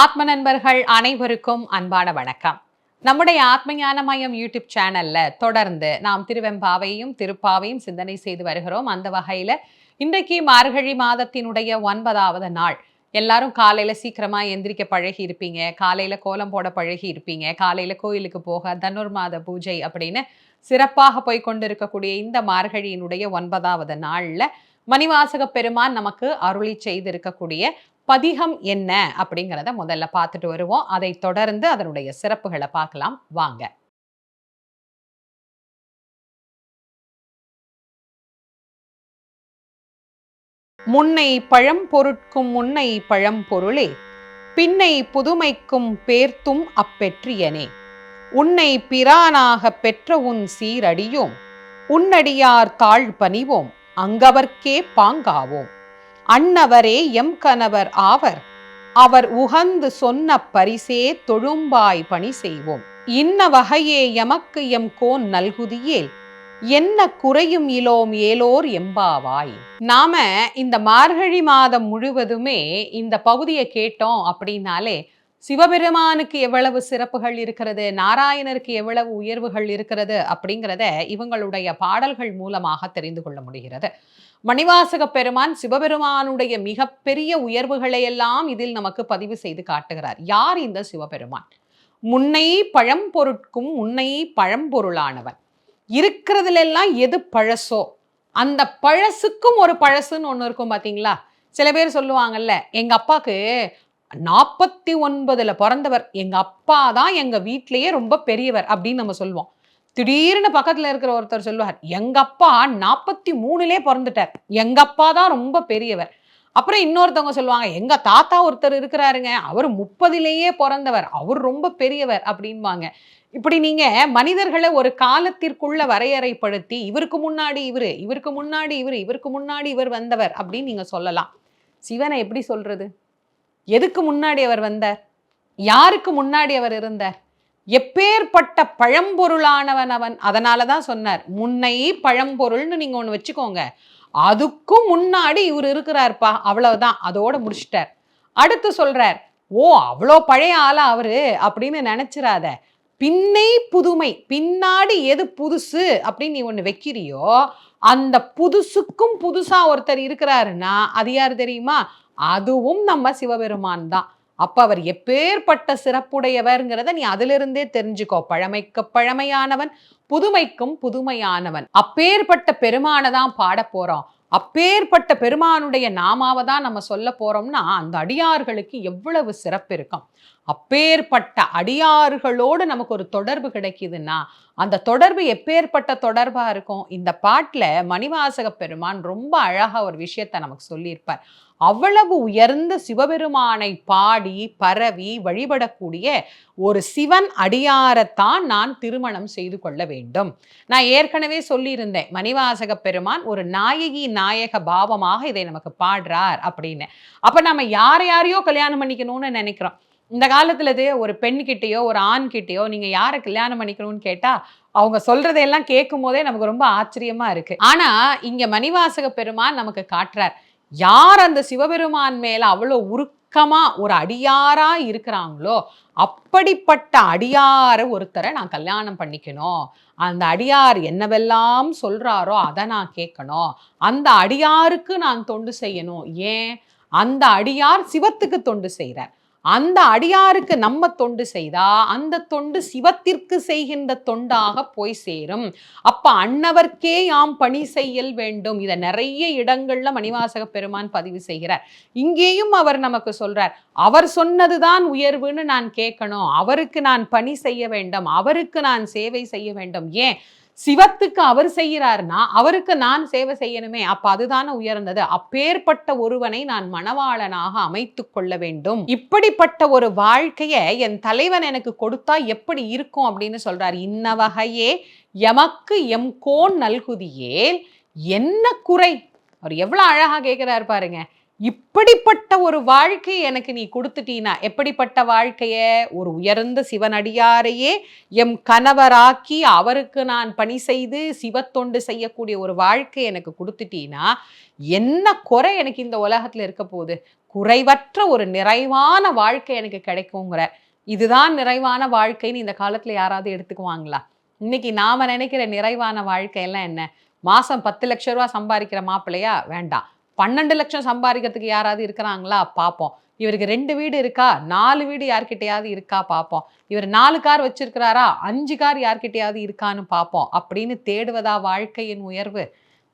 ஆத்ம நண்பர்கள் அனைவருக்கும் அன்பான வணக்கம். நம்முடைய ஆத்மஞான மயம் யூடியூப் சேனல்ல தொடர்ந்து நாம் திருவெம்பாவையும் திருப்பாவையும் சிந்தனை செய்து வருகிறோம். அந்த வகையில இன்றைக்கு மார்கழி மாதத்தினுடைய ஒன்பதாவது நாள். எல்லாரும் காலையில சீக்கிரமா எந்திரிக்க பழகி இருப்பீங்க. காலையில கோலம் போட பழகி இருப்பீங்க. காலையில கோயிலுக்கு போக தனுர்மாத பூஜை அப்படின்னு சிறப்பாக போய் கொண்டிருக்கக்கூடிய இந்த மார்கழியினுடைய ஒன்பதாவது நாள்ல மணிவாசக பெருமான் நமக்கு அருளி செய்திருக்கக்கூடிய பதிகம் என்ன அப்படிங்கிறத முதல்ல பார்த்துட்டு வருவோம். அதை தொடர்ந்து அதனுடைய சிறப்புகளை பார்க்கலாம். வாங்க. முன்னை பழம் பொருட்கும் முன்னை பழம் பொருளே பின்னை புதுமைக்கும் பேர்த்தும் அப்பெற்றியனே. உன்னை பிரானாக பெற்ற உன் சீரடியோம் உன்னடியார் தாழ் பணிவோம் அங்கவர்க்கே பாங்காவோம். அன்னவரே எம் கணவர் ஆவர். அவர் உகந்து சொன்ன பரிசே தொழும்பாய் பணி செய்வோம். இன்ன வகையே எமக்கு எம் கோன் நல்குதியேல். என்ன குறையும் இலோம் ஏலோர் எம்பாவாய். நாம இந்த மார்கழி மாதம் முழுவதுமே இந்த பகுதியை கேட்டோம் அப்படின்னாலே சிவபெருமானுக்கு எவ்வளவு சிறப்புகள் இருக்கிறது நாராயணருக்கு எவ்வளவு உயர்வுகள் இருக்கிறது அப்படிங்கிறத இவங்களுடைய பாடல்கள் மூலமாக தெரிந்து கொள்ள முடிகிறது. மணிவாசக பெருமான் சிவபெருமானுடைய மிகப்பெரிய உயர்வுகளை எல்லாம் இதில் நமக்கு பதிவு செய்து காட்டுகிறார். யார் இந்த சிவபெருமான்? முன்னை பழம்பொருட்கும் உன்னை பழம்பொருளானவன் இருக்கிறதுல எது பழசோ அந்த பழசுக்கும் ஒரு பழசுன்னு ஒன்று இருக்கும் பார்த்தீங்களா சில பேர் சொல்லுவாங்கல்ல எங்க அப்பாவுக்கு நாற்பத்தி ஒன்பதுல பிறந்தவர். எங்க அப்பா தான் எங்க வீட்லயே ரொம்ப பெரியவர் அப்படின்னு நம்ம சொல்லுவோம். திடீர்னு பக்கத்துல இருக்கிற ஒருத்தர் சொல்லுவார் எங்க அப்பா நாற்பத்தி மூணுலே பிறந்துட்டார். எங்க அப்பா தான் ரொம்ப பெரியவர். அப்புறம் இன்னொருத்தவங்க சொல்லுவாங்க எங்க தாத்தா ஒருத்தர் இருக்கிறாருங்க. அவர் முப்பதிலேயே பிறந்தவர். அவர் ரொம்ப பெரியவர். அப்படின்வாங்க இப்படி நீங்க மனிதர்களை ஒரு காலத்திற்குள்ள வரையறைப்படுத்தி இவருக்கு முன்னாடி இவரு இவருக்கு முன்னாடி இவரு இவருக்கு முன்னாடி இவர் வந்தவர். அப்படின்னு நீங்க சொல்லலாம். சிவனை எப்படி சொல்றது? எதுக்கு முன்னாடி அவர் வந்தார்? யாருக்கு முன்னாடி அவர் இருந்தார்? எப்பேற்பட்ட பழம்பொருளானவன் அவன். அதனால தான் சொன்னார் முன்னை பழம்பொருள்னு நீங்க ஒன்று வச்சுக்கோங்க. அதுக்கும் முன்னாடி இவர் இருக்கிறார்ப்பா. அவ்வளவுதான். அதோட முடிச்சிட்டார். அடுத்து சொல்றார் ஓ அவ்வளோ பழைய ஆளா அவரு? அப்படின்னு நினைச்சிடாத பின்னை புதுமை. பின்னாடி எது புதுசு? அப்படின்னு நீ ஒன்று வைக்கிறியோ அந்த புதுசுக்கும் புதுசா ஒருத்தர் இருக்கிறாருன்னா அது யார் தெரியுமா? அதுவும் நம்ம சிவபெருமான் தான். அப்ப அவர் எப்பேற்பட்ட சிறப்புடையவர்ங்கிறத நீ அதிலிருந்தே தெரிஞ்சுக்கோ. பழமைக்கு பழமையானவன் புதுமைக்கும் புதுமையானவன். அப்பேற்பட்ட பெருமானை தான் பாட போறோம். அப்பேற்பட்ட பெருமானுடைய நாமாவை தான் நம்ம சொல்ல போறோம்னா அந்த அடியார்களுக்கு எவ்வளவு சிறப்பு இருக்கும். அப்பேற்பட்ட அடியார்களோடு நமக்கு ஒரு தொடர்பு கிடைக்குதுன்னா அந்த தொடர்பு எப்பேற்பட்ட தொடர்பா இருக்கும்? இந்த பாட்டுல மணிவாசக பெருமான் ரொம்ப அழகா ஒரு விஷயத்த நமக்கு சொல்லியிருப்பார். அவ்வளவு உயர்ந்த சிவபெருமானை பாடி பரவி வழிபடக்கூடிய ஒரு சிவன் அடியாரத்தான் நான் திருமணம் செய்து கொள்ள வேண்டும். நான் ஏற்கனவே சொல்லியிருந்தேன் மணிவாசக பெருமான் ஒரு நாயகி நாயக பாவமாக இதை நமக்கு பாடுறார் அப்படின்னு. அப்ப நம்ம யார் யாரையோ கல்யாணம் பண்ணிக்கணும்னு நினைக்கிறோம். இந்த காலத்துல இது ஒரு பெண்கிட்டயோ ஒரு ஆண் கிட்டயோ நீங்க யாரை கல்யாணம் பண்ணிக்கணும்னு கேட்டா அவங்க சொல்றதையெல்லாம் கேட்கும் போதே நமக்கு ரொம்ப ஆச்சரியமா இருக்கு. ஆனா இங்க மணிவாசக பெருமான் நமக்கு காட்டுறார். யார் அந்த சிவபெருமான் மேல அவ்வளோ உருக்கமா ஒரு அடியாரா இருக்கிறாங்களோ அப்படிப்பட்ட அடியார ஒருத்தரை நான் கல்யாணம் பண்ணிக்கணும். அந்த அடியார் என்னவெல்லாம் சொல்றாரோ அதை நான் கேட்கணும். அந்த அடியாருக்கு நான் தொண்டு செய்யணும். ஏன்? அந்த அடியார் சிவத்துக்கு தொண்டு செய்கிறார் அந்த அடியாருக்கு நம்ம தொண்டு செய்தா அந்த தொண்டு சிவத்திற்கு செய்கின்ற தொண்டாக போய் சேரும். அப்ப அன்னவர்க்கே யாம் பணி செய்யல் வேண்டும். இதை நிறைய இடங்கள்ல மணிவாசக பெருமான் பதிவு செய்கிறார். இங்கேயும் அவர் நமக்கு சொல்றார் அவர் சொன்னதுதான் உயர்வுன்னு நான் கேட்கணும். அவருக்கு நான் பணி செய்ய வேண்டும். அவருக்கு நான் சேவை செய்ய வேண்டும். ஏன்? சிவத்துக்கு அவர் செய்கிறார்னா அவருக்கு நான் சேவை செய்யணுமே. அப்ப அதுதானே உயர்ந்தது. அப்பேற்பட்ட ஒருவனை நான் மணவாளனாக அமைத்து கொள்ள வேண்டும். இப்படிப்பட்ட ஒரு வாழ்க்கையை என் தலைவன் எனக்கு கொடுத்தா எப்படி இருக்கும் அப்படின்னு சொல்றார். இன்ன வகையே எமக்கு எம் கோன் நல்குதியேல் என்ன குறை? அவர் எவ்வளவு அழகா கேட்கிறார் பாருங்க. இப்படிப்பட்ட ஒரு வாழ்க்கை எனக்கு நீ கொடுத்துட்டீனா? எப்படிப்பட்ட வாழ்க்கைய? ஒரு உயர்ந்த சிவனடியாரையே எம் கணவராக்கி அவருக்கு நான் பணி செய்து சிவத்தொண்டு செய்யக்கூடிய ஒரு வாழ்க்கை எனக்கு கொடுத்துட்டீனா என்ன குறை எனக்கு இந்த உலகத்துல இருக்க போகுது? குறைவற்ற ஒரு நிறைவான வாழ்க்கை எனக்கு கிடைக்குங்கிற. இதுதான் நிறைவான வாழ்க்கைன்னு இந்த காலத்துல யாராவது எடுத்துக்குவாங்களா? இன்னைக்கு நாம நினைக்கிற நிறைவான வாழ்க்கை எல்லாம் என்ன? மாசம் பத்து லட்ச ரூபா சம்பாதிக்கிற மாப்பிள்ளையா? வேண்டாம். பன்னெண்டு லட்சம் சம்பாதிக்கிறதுக்கு யாராவது இருக்கிறாங்களா? பார்ப்போம் இவருக்கு ரெண்டு வீடு இருக்கா? நாலு வீடு யார்கிட்டையாவது இருக்கா? பார்ப்போம் இவர் நாலு கார் வச்சிருக்கிறாரா? அஞ்சு கார் யார்கிட்டையாவது இருக்கான்னு பார்ப்போம் அப்படின்னு தேடுவதா வாழ்க்கையின் உயர்வு?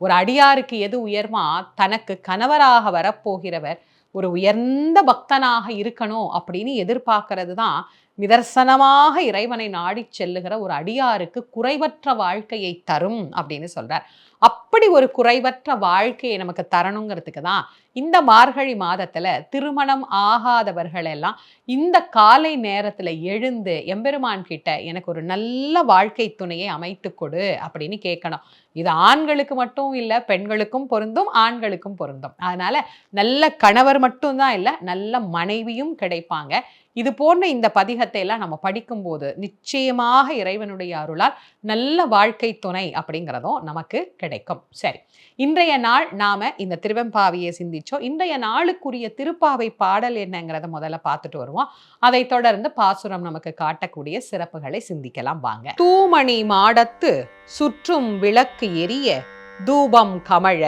ஒரு அடியாருக்கு எது உயர்மா? தனக்கு கணவராக வரப்போகிறவர் ஒரு உயர்ந்த பக்தனாக இருக்கணும் அப்படின்னு எதிர்பார்க்கறது தான் நிதர்சனமாக இறைவனை நாடி செல்லுகிற ஒரு அடியாருக்கு குறைவற்ற வாழ்க்கையை தரும் அப்படின்னு சொல்றார். அப்படி ஒரு குறைவற்ற வாழ்க்கையை நமக்கு தரணுங்கிறதுக்கு தான் இந்த மார்கழி மாதத்துல திருமணம் ஆகாதவர்கள் எல்லாம் இந்த காலை நேரத்துல எழுந்து எம்பெருமான் கிட்ட எனக்கு ஒரு நல்ல வாழ்க்கை துணையை அமைத்து கொடு அப்படின்னு கேட்கணும். இது ஆண்களுக்கு மட்டும் இல்லை பெண்களுக்கும் பொருந்தும் ஆண்களுக்கும் பொருந்தும். அதனால நல்ல கணவர் மட்டும்தான் இல்லை நல்ல மனைவியும் கிடைப்பாங்க. இது போன்ற இந்த பதிகத்தை எல்லாம் நம்ம படிக்கும்போது நிச்சயமாக இறைவனுடைய அருளால் நல்ல வாழ்க்கை துணை அப்படிங்கிறதும் நமக்கு கிடைக்கும். சரி இன்றைய நாள் நாம இந்த திருவெம்பாவியை சிந்திச்சோம் இன்றைய நாளுக்குரிய திருப்பாவை பாடல் என்னங்கிறத முதல்ல பார்த்துட்டு வருவோம். அதை தொடர்ந்து பாசுரம் நமக்கு காட்டக்கூடிய சிறப்புகளை சிந்திக்கலாம் வாங்க. தூமணி மாடத்து சுற்றும் விளக்கு எரிய தூபம் கமழ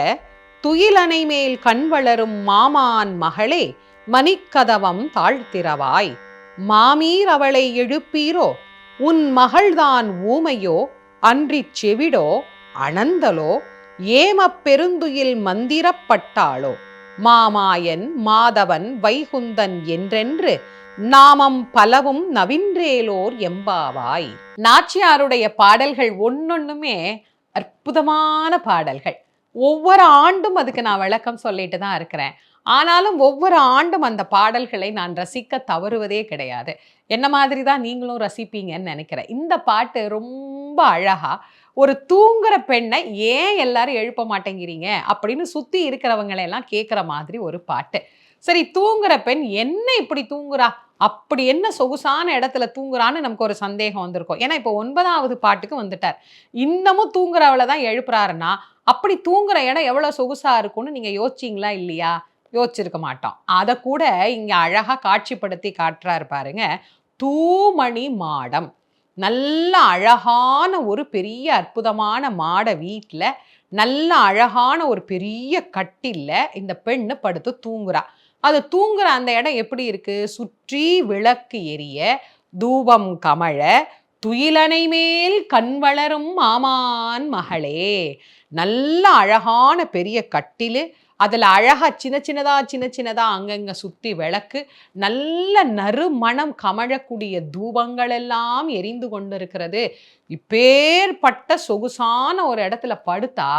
துயிலனை மேல் கண் வளரும் மாமான் மகளே மணிக்கதவம் தாழ்த்திரவாய் மாமீர் அவளை எழுப்பீரோ? உன் மகள்தான் ஊமையோ? அன்றிச் செவிடோ? அனந்தலோ? ஏமப் பெருந்துயில் மந்திரப்பட்டாளோ? மாமாயன் மாதவன் வைகுந்தன் என்றென்று நாமம் பலவும் நவின்றேலோர் எம்பாவாய். நாச்சியாருடைய பாடல்கள் ஒன்னொன்னுமே அற்புதமான பாடல்கள். ஒவ்வொரு ஆண்டும் அதுக்கு நான் விளக்கம் சொல்லிட்டு தான் இருக்கிறேன். ஆனாலும் ஒவ்வொரு ஆண்டும் அந்த பாடல்களை நான் ரசிக்க தவறுவதே கிடையாது. என்ன மாதிரி தான் நீங்களும் ரசிப்பீங்கன்னு நினைக்கிறேன். இந்த பாட்டு ரொம்ப அழகாக ஒரு தூங்குற பெண்ணை ஏன் எல்லாரும் எழுப்ப மாட்டேங்கிறீங்க? அப்படின்னு சுற்றி இருக்கிறவங்களை எல்லாம் கேட்குற மாதிரி ஒரு பாட்டு. சரி தூங்குற பெண் என்ன இப்படி தூங்குறா? அப்படி என்ன சொகுசான இடத்துல தூங்குறான்னு நமக்கு ஒரு சந்தேகம் வந்திருக்கும். ஏன்னா இப்போ ஒன்பதாவது பாட்டுக்கு வந்துட்டார். இன்னமும் தூங்குறவளை தான் எழுப்புறாருன்னா அப்படி தூங்குற இடம் எவ்வளோ சொகுசாக இருக்கும்னு நீங்கள் யோசிச்சிங்களா இல்லையா? யோசிச்சிருக்க மாட்டோம் அதை கூட இங்கே அழகாக காட்சிப்படுத்தி காட்டுறாரு பாருங்க. தூமணி மாடம். நல்ல அழகான ஒரு பெரிய அற்புதமான மாட வீட்டில் நல்ல அழகான ஒரு பெரிய கட்டிலில் இந்த பெண்ணு படுத்து தூங்குறா. அது தூங்குற அந்த இடம் எப்படி இருக்கு? சுற்றி விளக்கு எரிய தூபம் கமழ துயிலனை மேல் கண் வளரும் மாமான் மகளே. நல்ல அழகான பெரிய கட்டிலு அதில் அழகாக சின்ன சின்னதாக சின்ன சின்னதாக அங்கங்கே சுற்றி விளக்கு நல்ல நறுமணம் கமழக்கூடிய தூபங்கள் எல்லாம் எரிந்து கொண்டிருக்கிறது. இப்பேற்பட்ட சொகுசான ஒரு இடத்துல படுத்தா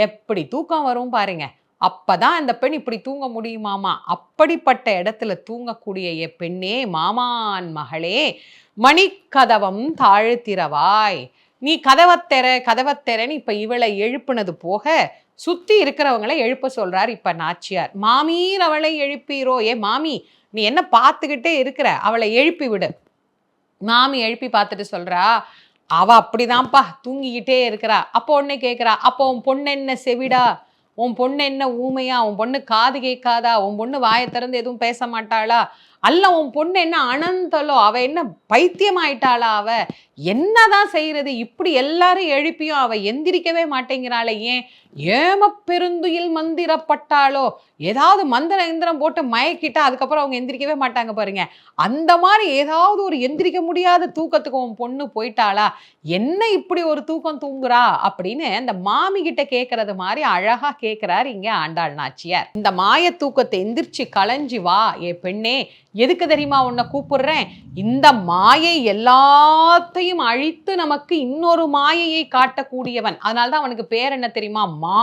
எப்படி தூக்கம் வரும் பாருங்க. அப்பதான் அந்த பெண் இப்படி தூங்க முடியுமாமா? அப்படிப்பட்ட இடத்துல தூங்கக்கூடிய எ பெண்ணே மாமான் மகளே மணிக்கதவம் தாழ்த்திரவாய் நீ கதவத்தெர கதவத்தெரன்னு இப்போ இவளை எழுப்புனது போக சுத்தி இருக்கிறவங்களை எழுப்ப சொல்றார் இப்ப நாச்சியார். மாமீர் அவளை எழுப்பீரோ? ஏ மாமி நீ என்ன பார்த்துக்கிட்டே இருக்கிற? அவளை எழுப்பி விடு. மாமி எழுப்பி பார்த்துட்டு சொல்றா அவ அப்படிதான்ப்பா தூங்கிக்கிட்டே இருக்கிறா. அப்போ உடனே கேட்குறா அப்போ உன் பொண்ணு என்ன செவிடா? உன் பொண்ணு என்ன ஊமையா? உன் பொண்ணு காது கேட்காதா? உன் பொண்ணு வாயை திறந்து எதுவும் பேச மாட்டாளா? அல்ல உன் பொண்ணு என்ன அனந்தலோ அவ என்ன பைத்தியமாயிட்டாளா? அவ என்னதான் செய்யறது? இப்படி எல்லாரும் எழுப்பியும் அவ எந்திரிக்கவே மாட்டேங்கிறாளே. ஏன்? ஏம பெருந்துயில் மந்திரப்பட்டாளோ? ஏதாவது மந்திர எந்திரம் போட்டு மயக்கிட்டா அதுக்கப்புறம் அவங்க எந்திரிக்கவே மாட்டாங்க பாருங்க. அந்த மாதிரி ஏதாவது ஒரு எந்திரிக்க முடியாத தூக்கத்துக்கு உன் பொண்ணு போயிட்டாளா? என்ன இப்படி ஒரு தூக்கம் தூங்குறா? அப்படின்னு அந்த மாமி கிட்ட கேட்கறது மாதிரி அழகா கேட்கிறார் இங்க ஆண்டாள் நாச்சியார். இந்த மாய தூக்கத்தை எந்திரிச்சு களைஞ்சி வா ஏ பெண்ணே. எதுக்கு தெரியுமா உன்னை கூப்பிடுறேன்? இந்த மாயை எல்லாத்தையும் அழித்து நமக்கு இன்னொரு மாயையை காட்டக்கூடியவன். அதனால்தான் அவனுக்கு பேர் என்ன தெரியுமா? மா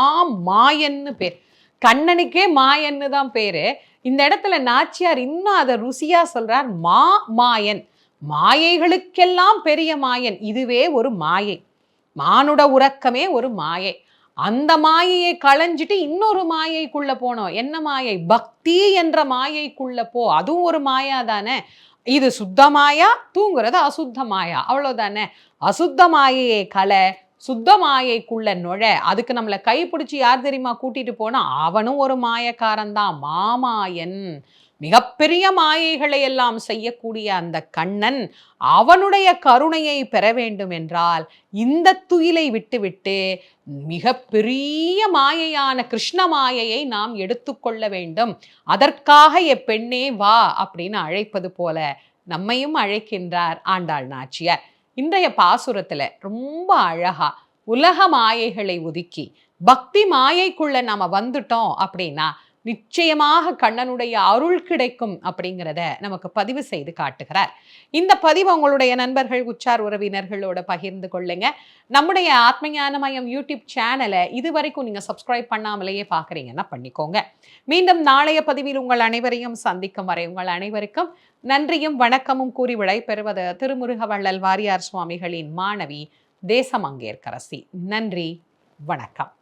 மாயன்னு பேர். கண்ணனுக்கே மாயன்னு தான் பேரு. இந்த இடத்துல நாச்சியார் இன்னும் அதை ருசியா சொல்றார். மா மாயன். மாயைகளுக்கெல்லாம் பெரிய மாயன். இதுவே ஒரு மாயை. மானுட உறக்கமே ஒரு மாயை. அந்த மாயையை களைஞ்சிட்டு இன்னொரு மாயைக்குள்ள போனோம் என்ன மாயை? பக்தி என்ற மாயைக்குள்ள போ. அதுவும் ஒரு மாயா தானே. இது சுத்த மாயா தூங்குறது அசுத்த மாயா. அவ்வளோதானே அசுத்த மாயையை கலை சுத்த மாயைக்குள்ள நுழ. அதுக்கு நம்மளை கைப்பிடிச்சி யார் தெரியுமா கூட்டிட்டு போனா அவனும் ஒரு மாயக்காரன் தான் மாமாயன். மிகப்பெரிய மாயைகளை எல்லாம் செய்யக்கூடிய அந்த கண்ணன் அவனுடைய கருணையை பெற வேண்டும் என்றால் இந்த துயிலை விட்டுவிட்டு மிக பெரிய மாயையான கிருஷ்ண மாயையை நாம் எடுத்துக்கொள்ள வேண்டும். அதற்காக எப்பெண்ணே வா அப்படின்னு அழைப்பது போல நம்மையும் அழைக்கின்றார் ஆண்டாள் நாச்சியார். இன்றைய பாசுரத்துல ரொம்ப அழகா உலக மாயைகளை ஒதுக்கி பக்தி மாயைக்குள்ள நாம வந்துட்டோம் அப்படின்னா நிச்சயமாக கண்ணனுடைய அருள் கிடைக்கும் அப்படிங்கிறத நமக்கு பதிவு செய்து காட்டுகிறார். இந்த பதிவு உங்களுடைய நண்பர்கள் உச்சார் உறவினர்களோட பகிர்ந்து கொள்ளுங்க. நம்முடைய ஆத்மஞான மயம் யூடியூப் சேனலை இது வரைக்கும் நீங்க சப்ஸ்கிரைப் பண்ணாமலேயே பார்க்குறீங்கன்னா பண்ணிக்கோங்க. மீண்டும் நாளைய பதிவில் உங்கள் அனைவரையும் சந்திக்கும் வரை உங்கள் அனைவருக்கும் நன்றியும் வணக்கமும் கூறி விடைபெறுவது திருமுருக வள்ளல் வாரியார் சுவாமிகளின் மாணவி தேசமங்கேற்கரசி. நன்றி வணக்கம்.